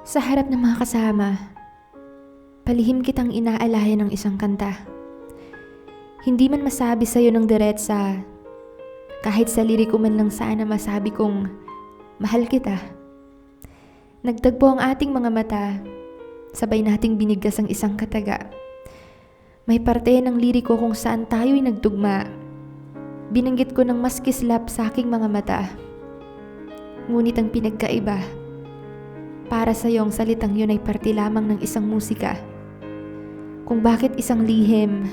Sa harap ng mga kasama, palihim kitang inaalaya ng isang kanta. Hindi man masabi sa'yo ng diretsa, kahit sa liriko man lang sana masabi kong mahal kita. Nagtagpo ang ating mga mata, sabay nating binigkas ang isang kataga. May parte ng liriko kung saan tayo'y nagtugma. Binanggit ko ng mas kislap sa aking mga mata. Ngunit ang pinagkaiba, para sa ang salitang yun ay parte lamang ng isang musika. Kung bakit isang lihim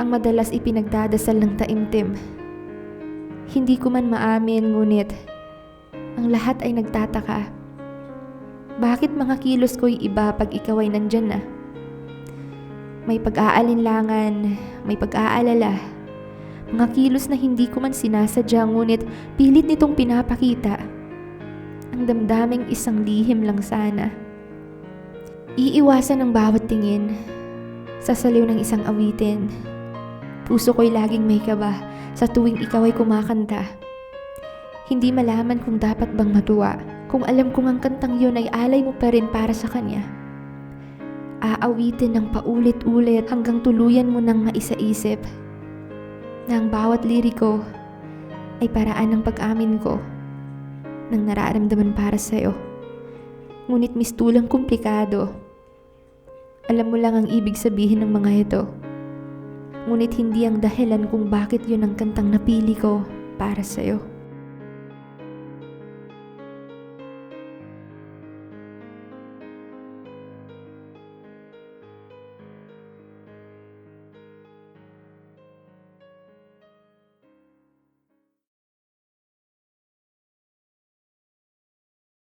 ang madalas ipinagdadasal ng taimtim. Hindi ko man maamin ngunit ang lahat ay nagtataka. Bakit mga kilos ko'y iba pag ikaw ay nandyan na? May pag-aalinlangan, may pag-aalala. Mga kilos na hindi ko man sinasadya ngunit pilit nitong pinapakita. Ang damdaming isang lihim lang sana. Iiwasan ng bawat tingin. Sasaliw ng isang awitin. Puso ko'y laging may kaba sa tuwing ikaw ay kumakanta. Hindi malaman kung dapat bang matuwa kung alam kong ang kantang yun ay alay mo pa rin para sa kanya. Aawitin ng paulit-ulit hanggang tuluyan mo nang maisaisip na ang bawat liriko ay paraan ng pag-amin ko ng nararamdaman para sa'yo. Ngunit mistulang komplikado. Alam mo lang ang ibig sabihin ng mga ito. Ngunit hindi ang dahilan kung bakit yun ang kantang napili ko para sa'yo.